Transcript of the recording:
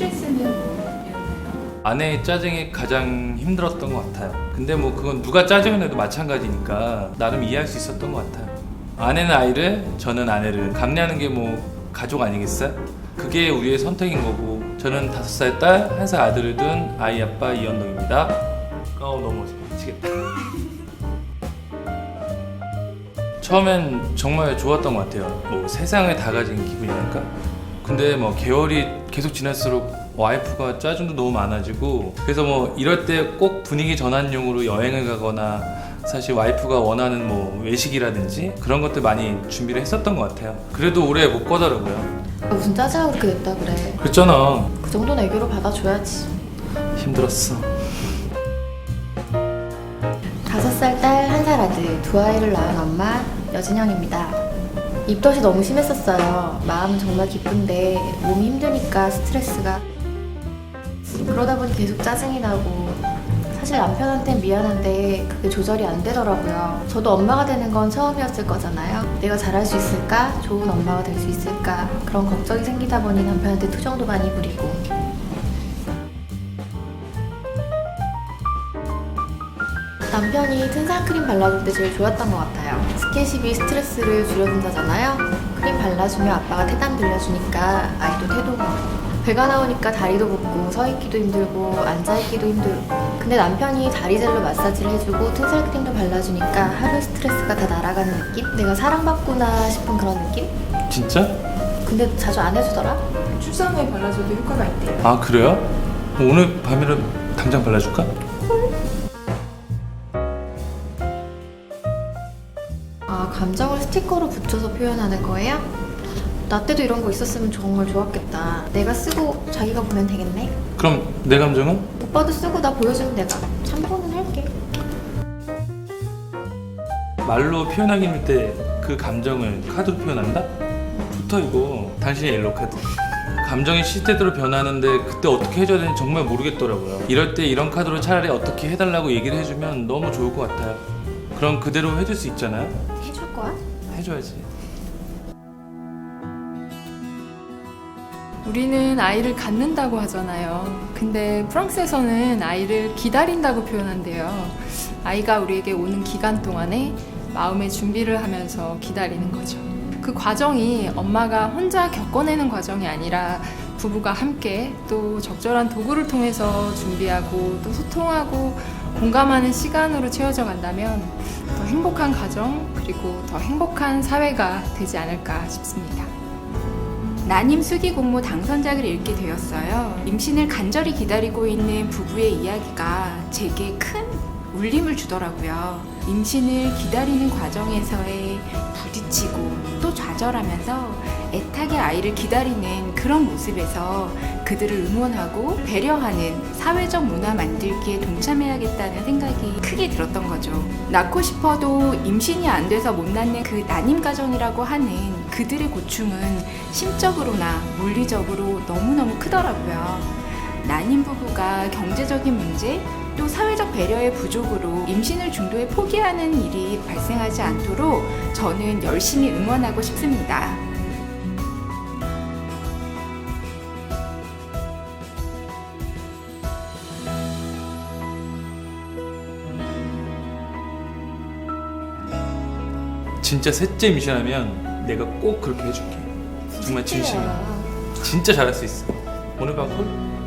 스트레스는 뭐였나요? 아내의 짜증이 가장 힘들었던 것 같아요. 근데 뭐 그건 누가 짜증을 내도 마찬가지니까 나름 이해할 수 있었던 것 같아요. 아내는 아이를, 저는 아내를 감내하는 게 뭐 가족 아니겠어요? 그게 우리의 선택인 거고 저는 다섯 살 딸, 한 살 아들을 둔 아이 아빠 이현동입니다. 어 너무 미치겠다. 처음엔 정말 좋았던 것 같아요. 뭐 세상을 다 가진 기분이랄까? 근데 뭐 개월이 계속 지날수록 와이프가 짜증도 너무 많아지고 그래서 뭐 이럴 때 꼭 분위기 전환용으로 여행을 가거나 사실 와이프가 원하는 뭐 외식이라든지 그런 것들 많이 준비를 했었던 것 같아요. 그래도 오래 못 가더라고요. 아, 무슨 짜증을 그렇게 냈다 그래. 그랬잖아. 그 정도는 애교로 받아줘야지. 힘들었어. 다섯 살 딸, 한 살 아들, 두 아이를 낳은 엄마 여진영입니다. 입덧이 너무 심했었어요. 마음은 정말 기쁜데 몸이 힘드니까 스트레스가 그러다 보니 계속 짜증이 나고 사실 남편한텐 미안한데 그게 조절이 안 되더라고요. 저도 엄마가 되는 건 처음이었을 거잖아요. 내가 잘할 수 있을까? 좋은 엄마가 될 수 있을까? 그런 걱정이 생기다 보니 남편한테 투정도 많이 부리고 남편이 텐산 크림 발라줄 때 제일 좋았던 것 같아요. 스킨십이 스트레스를 줄여준다잖아요. 크림 발라주면 아빠가 태담 들려주니까 아이도 태도가. 배가 나오니까 다리도 붓고 서 있기도 힘들고 앉아 있기도 힘들고. 근데 남편이 다리 젤로 마사지를 해주고 튼살 크림도 발라주니까 하루 스트레스가 다 날아가는 느낌? 내가 사랑받구나 싶은 그런 느낌? 진짜? 근데 자주 안 해주더라? 출산 후에 발라줘도 효과가 있대요. 아 그래요? 오늘 밤이라도 당장 발라줄까? 아, 감정을 스티커로 붙여서 표현하는 거예요? 나 때도 이런 거 있었으면 정말 좋았겠다. 내가 쓰고 자기가 보면 되겠네? 그럼 내 감정은? 오빠도 쓰고 나 보여주면 내가 참고는 할게. 말로 표현하기 힘들 때 그 감정을 카드로 표현한다? 좋다 이거 당신의 옐로 카드 감정이 시대대로 변하는데 그때 어떻게 해줘야 되는지 정말 모르겠더라고요 이럴 때 이런 카드로 차라리 어떻게 해달라고 얘기를 해주면 너무 좋을 것 같아요 그럼 그대로 해줄 수 있잖아요 해줄 거야? 해줘야지 우리는 아이를 갖는다고 하잖아요. 근데 프랑스에서는 아이를 기다린다고 표현한대요. 아이가 우리에게 오는 기간 동안에 마음의 준비를 하면서 기다리는 거죠. 그 과정이 엄마가 혼자 겪어내는 과정이 아니라 부부가 함께 또 적절한 도구를 통해서 준비하고 또 소통하고 공감하는 시간으로 채워져 간다면 더 행복한 가정 그리고 더 행복한 사회가 되지 않을까 싶습니다. 난임 수기 공모 당선작을 읽게 되었어요. 임신을 간절히 기다리고 있는 부부의 이야기가 제게 큰 울림을 주더라고요. 임신을 기다리는 과정에서의 또 좌절하면서 애타게 아이를 기다리는 그런 모습에서 그들을 응원하고 배려하는 사회적 문화 만들기에 동참해야겠다는 생각이 크게 들었던 거죠. 낳고 싶어도 임신이 안 돼서 못 낳는 그 난임 가정이라고 하는 그들의 고충은 심적으로나 물리적으로 너무너무 크더라고요. 난임 부부가 경제적인 문제 또 사회적 배려의 부족으로 임신을 중도에 포기하는 일이 발생하지 않도록 저는 열심히 응원하고 싶습니다. 진짜 셋째 임신하면 내가 꼭 그렇게 해줄게 정말 진심이야 야 진짜 잘할 수 있어 오늘 밤 콜?